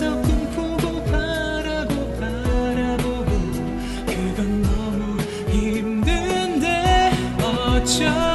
그 계속 꿈꾸고 바라고 바라보고 그건 너무 힘든데 어쩌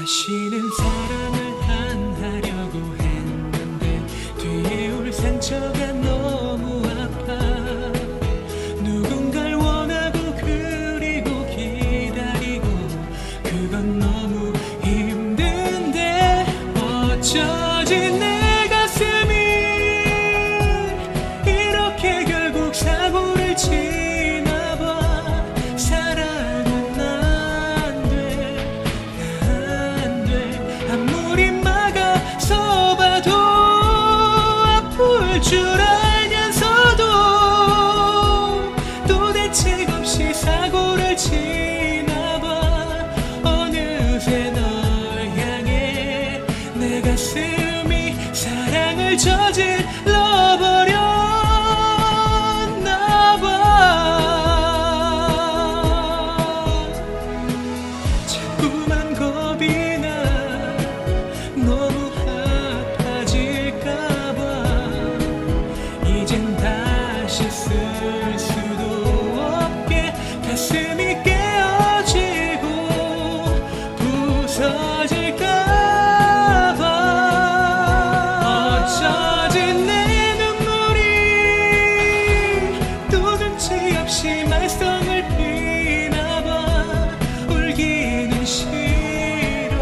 다시는 사랑을 안 하려고 했는데 뒤에 올 상처가 줄 알아 젖은 내 눈물이 도전치 없이 말썽을 피나봐. 울기는 싫어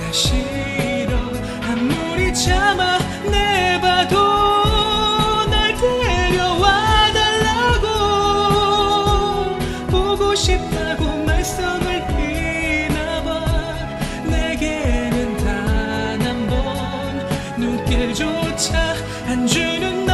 나 싫어. 아무리 참아내봐도 날 데려와 달라고. 보고 싶다고 말썽을 길조차 안 주는